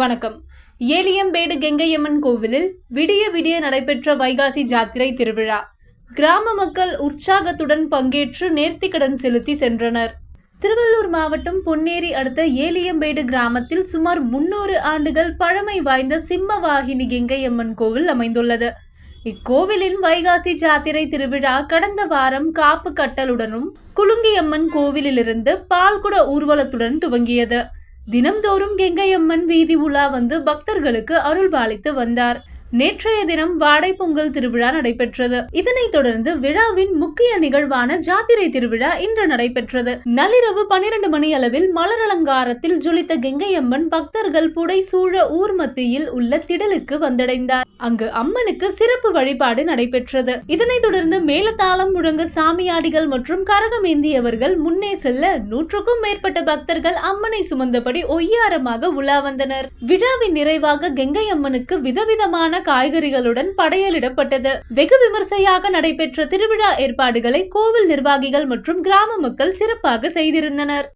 வணக்கம். ஏலியம்பேடு கெங்கையம்மன் கோவிலில் விடிய விடிய நடைபெற்ற வைகாசி ஜாத்திரை திருவிழா. கிராம மக்கள் உற்சாகத்துடன் பங்கேற்று நேர்த்திக்கடன் செலுத்தி சென்றனர். திருவள்ளூர் மாவட்டம் பொன்னேரி அடுத்த ஏலியம்பேடு கிராமத்தில் சுமார் முன்னூறு ஆண்டுகள் பழமை வாய்ந்த சிம்மவாகினி கெங்கையம்மன் கோவில் அமைந்துள்ளது. இக்கோவிலின் வைகாசி ஜாத்திரை திருவிழா கடந்த வாரம் காப்பு கட்டலுடனும் குலுங்கியம்மன் கோவிலிலிருந்து பால்குட ஊர்வலத்துடன் துவங்கியது. தினம்தோறும் கெங்கையம்மன் வீதி உலா வந்து பக்தர்களுக்கு அருள் பாலித்து வந்தார். நேற்றைய தினம் வாடை பொங்கல் திருவிழா நடைபெற்றது. இதனைத் தொடர்ந்து விழாவின் முக்கிய நிகழ்வான ஜாத்திரை திருவிழா இன்று நடைபெற்றது. நள்ளிரவு பன்னிரண்டு மணி அளவில் மலர் அலங்காரத்தில் ஜொலித்த கெங்கையம்மன் பக்தர்கள் புடை சூழ ஊர் மத்தியில் உள்ள திடலுக்கு வந்தடைந்தார். அங்கு அம்மனுக்கு சிறப்பு வழிபாடு நடைபெற்றது. இதனைத் தொடர்ந்து மேலதாளம் முழங்க சாமியாடிகள் மற்றும் கரகமேந்தியவர்கள் முன்னே செல்ல நூற்றுக்கும் மேற்பட்ட பக்தர்கள் அம்மனை சுமந்தபடி ஒய்யாரமாக உலா வந்தனர். விழாவின் நிறைவாக கெங்கை அம்மனுக்கு விதவிதமான காய்கறிகளுடன் படையலிடப்பட்டது. வெகு விமர்சையாக நடைபெற்ற திருவிழா ஏற்பாடுகளை கோவில் நிர்வாகிகள் மற்றும் கிராம மக்கள் சிறப்பாக செய்திருந்தனர்.